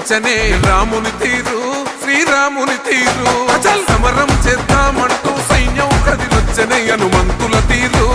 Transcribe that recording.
కనిపించనే రాముని తీరు శ్రీరాముని తీరు. సమరం చేద్దామంటూ సైన్యం కదిలొచ్చనే హనుమంతుల తీరు.